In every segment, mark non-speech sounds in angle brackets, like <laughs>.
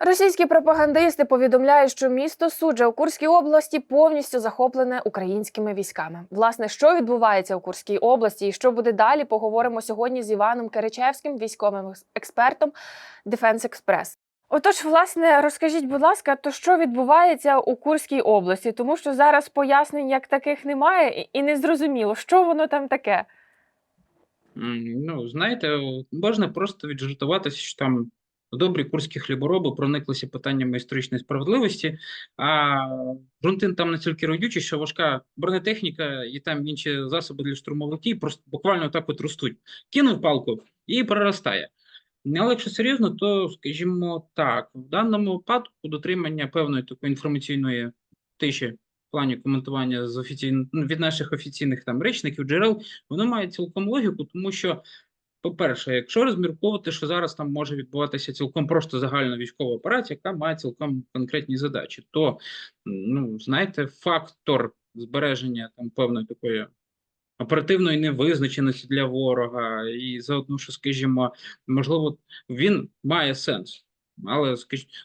Російські пропагандисти повідомляють, що місто Суджа у Курській області повністю захоплене українськими військами. Власне, що відбувається у Курській області і що буде далі, поговоримо сьогодні з Іваном Киричевським, військовим експертом Defense Express. Отож, власне, розкажіть, будь ласка, то що відбувається у Курській області, тому що зараз пояснень як таких немає, і не зрозуміло, що воно там таке. Ну, знаєте, можна просто віджартуватися, що там добрі курські хлібороби прониклися питаннями історичної справедливості, а ґрунтин там настільки родючий, що важка бронетехніка і там інші засоби для штурмовиків просто буквально так от ростуть. Кинув палку і проростає. Ну, Але якщо серйозно, то скажімо так, в даному випадку дотримання певної такої інформаційної тиші в плані коментування з офіційн... ну, від наших офіційних там речників, джерел, воно має цілком логіку, тому що, по-перше, якщо розмірковувати, що зараз там може відбуватися цілком просто загальна військова операція, яка має цілком конкретні задачі, то ну знаєте, фактор збереження там певної такої оперативної невизначеності для ворога, і заодно, що скажімо, можливо, він має сенс. Але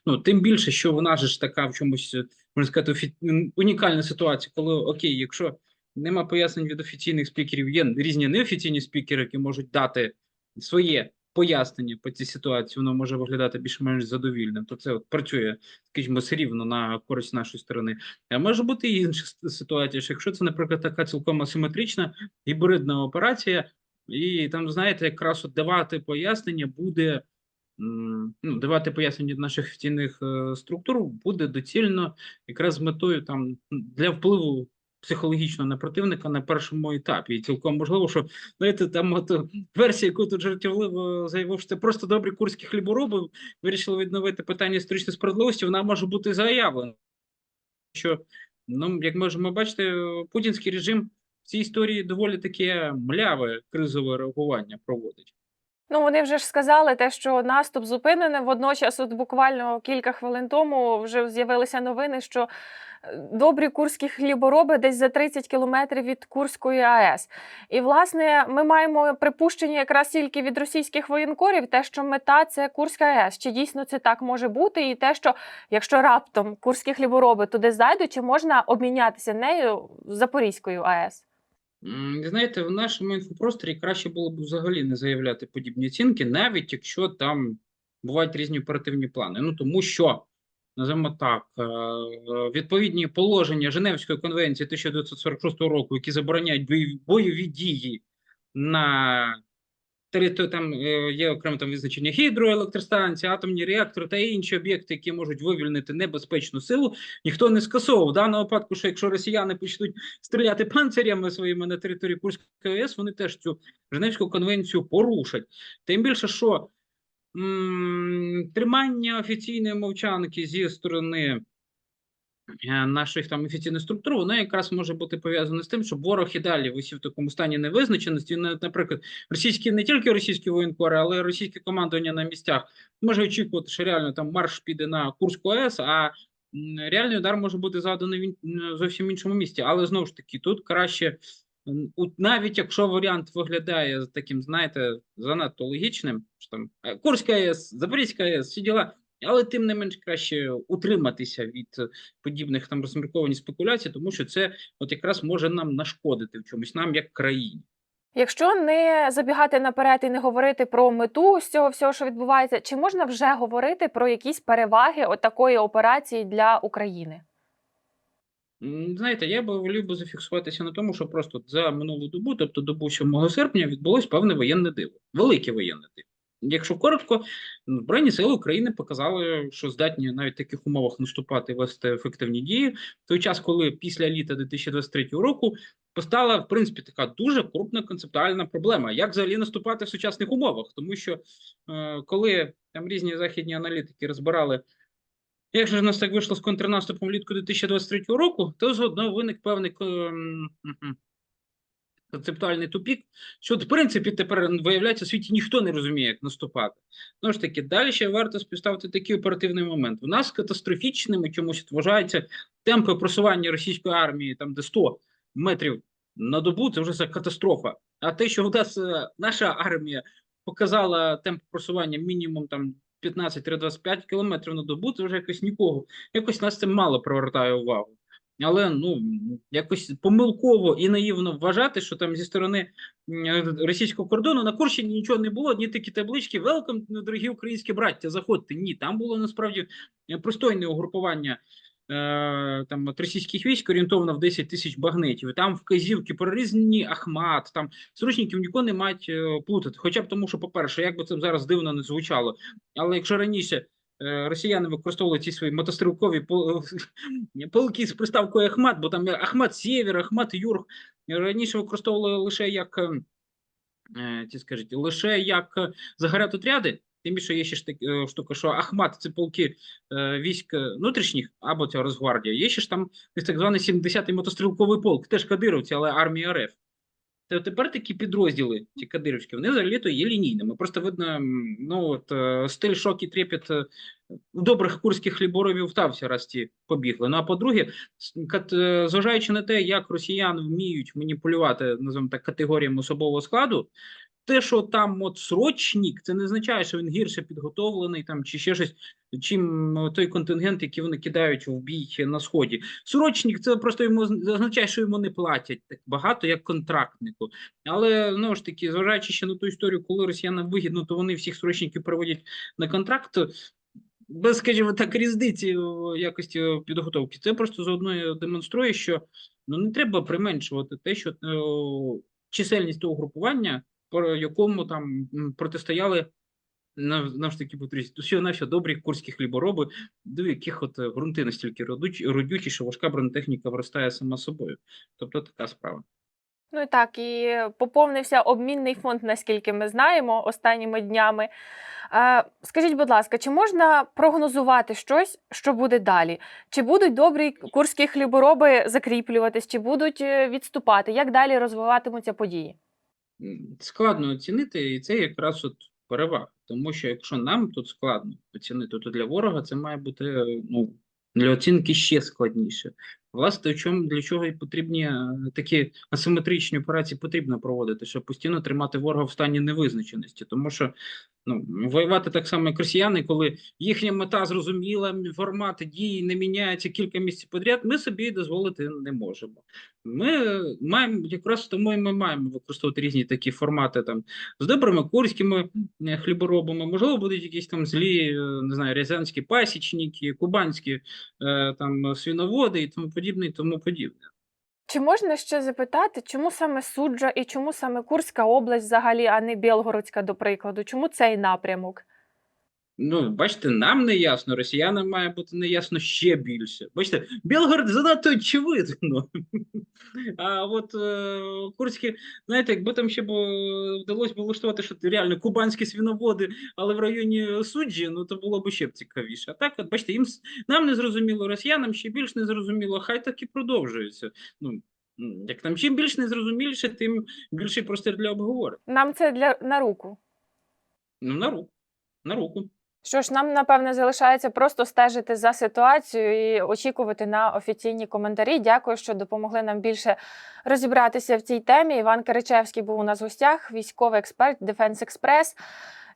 ну тим більше, що вона ж така в чомусь можна сказати, унікальна ситуація, коли окей, якщо нема пояснень від офіційних спікерів, є різні неофіційні спікери, які можуть дати своє пояснення по цій ситуації, воно може виглядати більш-менш задовільним. То це от працює, скажімо, все рівно на користь нашої сторони. А може бути і інша ситуація, що якщо це, наприклад, така цілком асиметрична гібридна операція, і там, знаєте, якраз от давати пояснення буде. Ну, давати пояснення наших офіційних е, структур буде доцільно якраз з метою там для впливу психологічно на противника на першому етапі. І цілком можливо, що знаєте, там от е, версія, яку тут жартівливо заявив, що це просто добрі курські хлібороби вирішили відновити питання історичної справедливості. Вона може бути заявлена. Що ну, як можемо бачити, путінський режим в цій історії доволі таке мляве кризове реагування проводить. Ну, вони вже ж сказали те, що наступ зупинений. Водночас, от буквально кілька хвилин тому вже з'явилися новини, що е, добрі курські хлібороби десь за 30 кілометрів від Курської АЕС. І власне ми маємо припущення якраз тільки від російських воєнкорів, те, що мета це Курська АЕС. Чи дійсно це так може бути? І те, що якщо раптом курські хлібороби туди зайдуть, чи можна обмінятися нею Запорізькою АЕС? Знаєте, в нашому інфопросторі краще було б взагалі не заявляти подібні оцінки, навіть якщо там бувають різні оперативні плани. Ну тому що, називаємо так, е, відповідні положення Женевської конвенції 1946 року, які забороняють бойові дії на території, там е, є окремо там визначення гідроелектростанції, атомні реактори та інші об'єкти, які можуть вивільнити небезпечну силу, ніхто не скасовував. В даному випадку, що якщо росіяни почнуть стріляти панцирями своїми на території Курської АЕС, вони теж цю Женевську конвенцію порушать. Тим більше, що м, тримання офіційної мовчанки зі сторони наших там офіційних структур, воно якраз може бути пов'язане з тим, що ворог і далі висів в такому стані невизначеності. Наприклад, російські не тільки російські воєнкори, але й російське командування на місцях може очікувати, що реально там марш піде на Курську АЕС, а реальний удар може бути заданий зовсім іншому місці. Але знову ж таки, тут краще. Навіть якщо варіант виглядає таким, знаєте, занадто логічним, що там е, Курська АЕС, Запорізька АЕС, всі діла, але тим не менш краще утриматися від е, подібних там розміркованих спекуляцій, тому що це от якраз може нам нашкодити в чомусь, нам як країні. Якщо не забігати наперед і не говорити про мету з цього всього, що відбувається, чи можна вже говорити про якісь переваги от такої операції для України? Знаєте, я би волів би зафіксуватися на тому, що просто за минулу добу, тобто добу 7 серпня, відбулось певне воєнне диво, велике воєнне диво. Якщо коротко, ну, Збройні сили України показали, що здатні навіть в таких умовах наступати вести ефективні дії. В той час, коли після літа 2023 року постала в принципі така дуже крупна концептуальна проблема, як взагалі наступати в сучасних умовах, тому що е, коли там різні західні аналітики розбирали. Як же ж у нас так вийшло з контрнаступом влітку 2023 року, то заодно виник певний концептуальний тупік, що в принципі тепер виявляється, в світі ніхто не розуміє, як наступати. Знову ж таки, далі ще варто співставити такий оперативний момент. У нас катастрофічними чомусь вважаються темпи просування російської армії, там де 100 метрів на добу, це вже катастрофа. А те, що у нас е, наша армія показала темп просування мінімум там 15-25 кілометрів на добу, це вже якось нікого. Якось нас це мало привертає увагу. Але ну якось помилково і наївно вважати, що там зі сторони російського кордону на Курщині нічого не було, ні такі таблички «Welcome, дорогі українські браття, заходьте. Ні, там було насправді е, пристойне угрупування е, там от російських військ орієнтовно в 10 тисяч багнетів. Там вказівки прорізані Ахмат, там срочників нікого не мають е, плутати. Хоча б тому, що, по-перше, як би це зараз дивно не звучало, але якщо раніше е, росіяни використовували ці свої мотострілкові пол- <laughs> полки з приставкою Ахмат, бо там Ахмат Сєвєр, Ахмат Юрг, раніше використовували лише як. е, е, ті скажіть, лише як е, заградотряди, тим більше є ще ж так, е, штука, що Ахмат це полки е, військ е, внутрішніх або ця Росгвардія. Є ще ж там так званий 70-й мотострілковий полк, теж кадировці, але армія РФ. Та тепер такі підрозділи, ці кадирівські, вони взагалі то є лінійними. Просто видно, ну от е, стиль шок і трепет е, добрих курських хліборобів стався, раз ті побігли. Ну а по-друге, е, зважаючи на те, як росіяни вміють маніпулювати, називаємо так, категоріями особового складу, те, що там от срочник, це не означає, що він гірше підготовлений там чи ще щось, чим е, той контингент, який вони кидають в бій на сході. Срочник це просто йому означає, що йому не платять так багато, як контрактнику. Але знову ж таки, зважаючи ще на ту історію, коли росіянам вигідно, то вони всіх срочників переводять на контракт. Без, скажімо так, різниці в якості підготовки. Це просто заодно демонструє, що ну не треба применшувати те, що е, чисельність того групування, якому там протистояли на, на ж всього навсього добрі курські хлібороби, до яких от е, ґрунти настільки родючі, що важка бронетехніка виростає сама собою. Тобто така справа. Ну і так, і поповнився обмінний фонд, наскільки ми знаємо, останніми днями. Е, Скажіть, будь ласка, чи можна прогнозувати щось, що буде далі? Чи будуть добрі курські хлібороби закріплюватись, чи будуть е, відступати? Як далі розвиватимуться події? Складно оцінити, і це якраз от перевага. Тому що якщо нам тут складно оцінити, то для ворога це має бути е, ну, для оцінки ще складніше. Власне, чому для чого і потрібні е, такі асиметричні операції потрібно проводити, щоб постійно тримати ворога в стані невизначеності. Тому що ну, воювати так само, як росіяни, коли їхня мета зрозуміла, формат дії не міняється кілька місяців підряд, ми собі дозволити не можемо. Ми маємо якраз тому і ми маємо використовувати різні такі формати там з добрими курськими хліборобами, можливо, будуть якісь там злі, е, не знаю, рязанські пасічники, кубанські е, там свіноводи і тому подібне, і тому подібне. Чи можна ще запитати, чому саме суджа і чому саме Курська область взагалі, а не Білгородська, до прикладу? Чому цей напрямок? Ну, бачите, нам не ясно, росіянам має бути не ясно ще більше. Бачите, Білгород занадто очевидно. <laughs> А от е, Курські, знаєте, якби там ще б вдалося б влаштувати, що реально кубанські свіноводи, але в районі суджі, ну то було б ще б цікавіше. А так, от, бачите, їм нам не зрозуміло, росіянам ще більш не зрозуміло, хай так і продовжується. Ну, як там чим більш незрозуміліше, тим більший простір для обговорень. Нам це для на руку. Ну, на руку. На руку. Що ж, нам напевне залишається просто стежити за ситуацією і очікувати на офіційні коментарі. Дякую, що допомогли нам більше розібратися в цій темі. Іван Киричевський був у нас в гостях, військовий експерт Defense Express.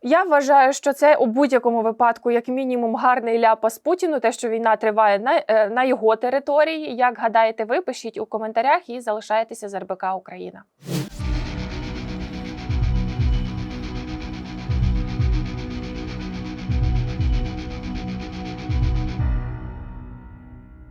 Я вважаю, що це у будь-якому випадку, як мінімум, гарний ляпас Путіну, те, що війна триває на, е, на його території. Як гадаєте, ви пишіть у коментарях і залишайтеся з РБК Україна.